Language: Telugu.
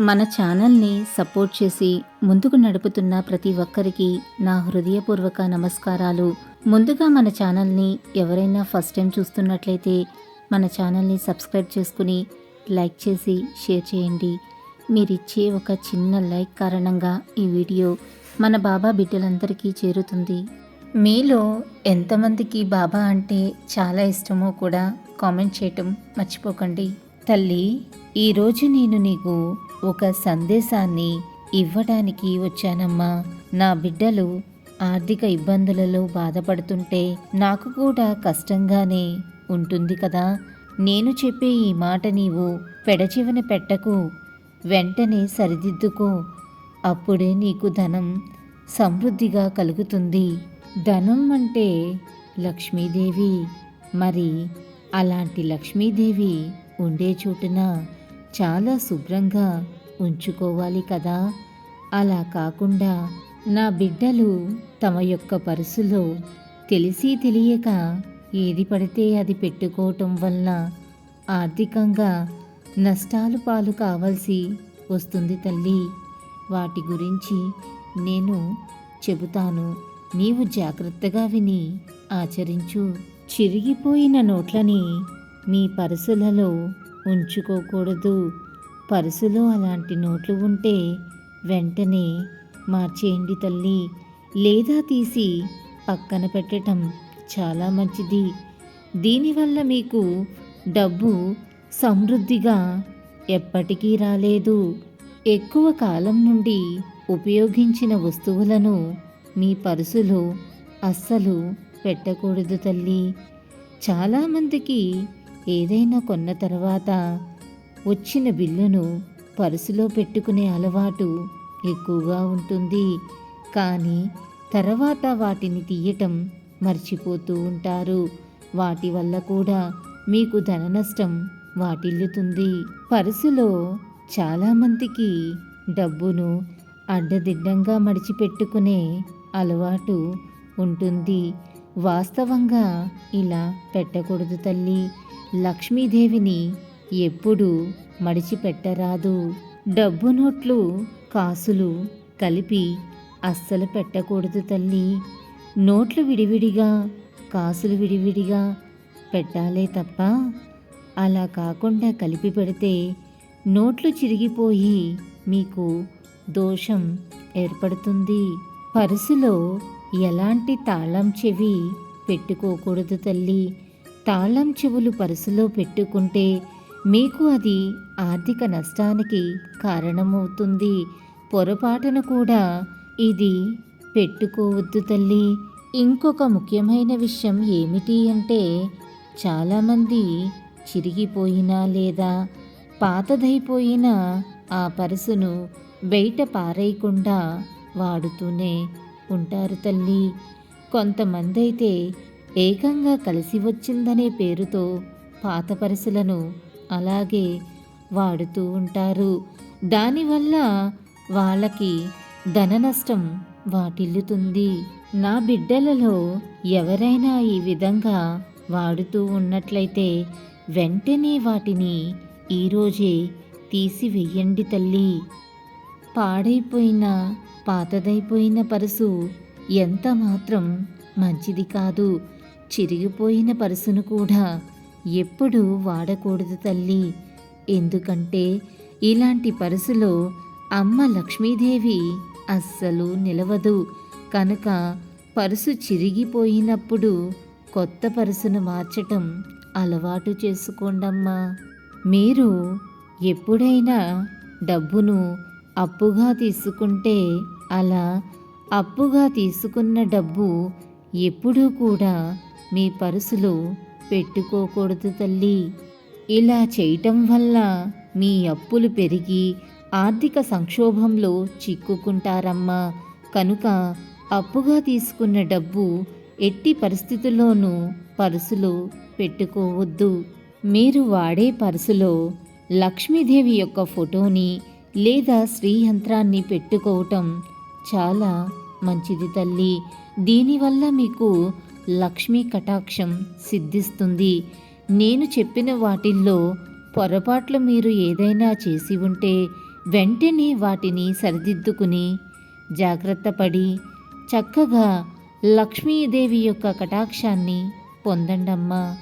మన ఛానల్ని సపోర్ట్ చేసి ముందుకు నడుపుతున్న ప్రతి ఒక్కరికి నా హృదయపూర్వక నమస్కారాలు. ముందుగా మన ఛానల్ని ఎవరైనా ఫస్ట్ టైం చూస్తున్నట్లయితే మన ఛానల్ని సబ్స్క్రైబ్ చేసుకుని లైక్ చేసి షేర్ చేయండి. మీరిచ్చే ఒక చిన్న లైక్ కారణంగా ఈ వీడియో మన బాబా బిడ్డలందరికీ చేరుతుంది. మీలో ఎంతమందికి బాబా అంటే చాలా ఇష్టమో కూడా కామెంట్ చేయటం మర్చిపోకండి. తల్లి ఈరోజు నేను నీకు ఒక సందేశాన్ని ఇవ్వడానికి వచ్చానమ్మా. నా బిడ్డలు ఆర్థిక ఇబ్బందులలో బాధపడుతుంటే నాకు కూడా కష్టంగానే ఉంటుంది కదా. నేను చెప్పే ఈ మాట నీవు పెడచివన పెట్టకు. వెంటనే సరిదిద్దుకో. అప్పుడే నీకు ధనం సమృద్ధిగా కలుగుతుంది. ధనం అంటే లక్ష్మీదేవి. మరి అలాంటి లక్ష్మీదేవి ఉండే చోటున చాలా శుభ్రంగా ఉంచుకోవాలి కదా. అలా కాకుండా నా బిడ్డలు తమ యొక్క పరుసులో తెలిసి తెలియక ఏది పడితే అది పెట్టుకోవటం వల్ల ఆర్థికంగా నష్టాలు పాలు కావాల్సి వస్తుంది తల్లి. వాటి గురించి నేను చెబుతాను. నీవు జాగ్రత్తగా విని ఆచరించు. చిరిగిపోయిన నోట్లని మీ పరుసులలో ఉంచుకోకూడదు. పరుసులో అలాంటి నోట్లు ఉంటే వెంటనే మార్చేయండి తల్లి. లేదా తీసి పక్కన పెట్టడం చాలా మంచిది. దీనివల్ల మీకు డబ్బు సమృద్ధిగా ఎప్పటికీ రాలేదు. ఎక్కువ కాలం నుండి ఉపయోగించిన వస్తువులను మీ పరుసులో అస్సలు పెట్టకూడదు తల్లి. చాలామందికి ఏదైనా కొన్న తర్వాత వచ్చిన బిల్లును పర్సులో పెట్టుకునే అలవాటు ఎక్కువగా ఉంటుంది. కానీ తర్వాత వాటిని తీయటం మర్చిపోతూ ఉంటారు. వాటి వల్ల కూడా మీకు ధన నష్టం వాటిల్లుతుంది. పర్సులో చాలామందికి డబ్బును అడ్డదిడ్డంగా మడిచిపెట్టుకునే అలవాటు ఉంటుంది. వాస్తవంగా ఇలా పెట్టకూడదు తల్లి. లక్ష్మీదేవిని ఎప్పుడూ మడిచిపెట్టరాదు. డబ్బు నోట్లు కాసులు కలిపి అస్సలు పెట్టకూడదు తల్లి. నోట్లు విడివిడిగా కాసులు విడివిడిగా పెట్టాలే తప్ప అలా కాకుండా కలిపి పెడితే నోట్లు చిరిగిపోయి మీకు దోషం ఏర్పడుతుంది. పరుసులో ఎలాంటి తాళం చెవి పెట్టుకోకూడదు తల్లి. తాళం చెవులు పరుసులో పెట్టుకుంటే మీకు అది ఆర్థిక నష్టానికి కారణమవుతుంది. పొరపాటున కూడా ఇది పెట్టుకోవద్దు తల్లి. ఇంకొక ముఖ్యమైన విషయం ఏమిటి అంటే చాలామంది చిరిగిపోయినా లేదా పాతదైపోయిన ఆ పరుసును బయట పారేయకుండా వాడుతూనే ఉంటారు తల్లి. కొంతమంది అయితే ఏకంగా కలిసి వచ్చిందనే పేరుతో పాత పరుసులను అలాగే వాడుతూ ఉంటారు. దానివల్ల వాళ్ళకి ధన నష్టం వాటిల్లుతుంది. నా బిడ్డలలో ఎవరైనా ఈ విధంగా వాడుతూ ఉన్నట్లయితే వెంటనే వాటిని ఈరోజే తీసివెయ్యండి తల్లి. పాడైపోయిన పాతదైపోయిన పరుసు ఎంత మాత్రం మంచిది కాదు. చిరిగిపోయిన పరుసును కూడా ఎప్పుడూ వాడకూడదు తల్లి. ఎందుకంటే ఇలాంటి పరుసులో అమ్మ లక్ష్మీదేవి అస్సలు నిలవదు. కనుక పరుసు చిరిగిపోయినప్పుడు కొత్త పరుసును మార్చటం అలవాటు చేసుకోండమ్మా. మీరు ఎప్పుడైనా డబ్బును అప్పుగా తీసుకుంటే అలా అప్పుగా తీసుకున్న డబ్బు ఎప్పుడూ కూడా మీ పరుసులో పెట్టుకోకూడదు తల్లి. ఇలా చేయటం వల్ల మీ అప్పులు పెరిగి ఆర్థిక సంక్షోభంలో చిక్కుకుంటారమ్మా. కనుక అప్పుగా తీసుకున్న డబ్బు ఎట్టి పరిస్థితుల్లోనూ పరుసులో పెట్టుకోవద్దు. మీరు వాడే పర్సులో లక్ష్మీదేవి యొక్క ఫోటోని లేదా శ్రీ యంత్రాన్ని పెట్టుకోవటం చాలా మంచిది తల్లి. దీనివల్ల మీకు లక్ష్మీ కటాక్షం సిద్ధిస్తుంది. నేను చెప్పిన వాటిల్లో పొరపాట్లు మీరు ఏదైనా చేసి ఉంటే వెంటనే వాటిని సరిదిద్దుకుని జాగ్రత్త పడి చక్కగా లక్ష్మీదేవి యొక్క కటాక్షాన్ని పొందండమ్మా.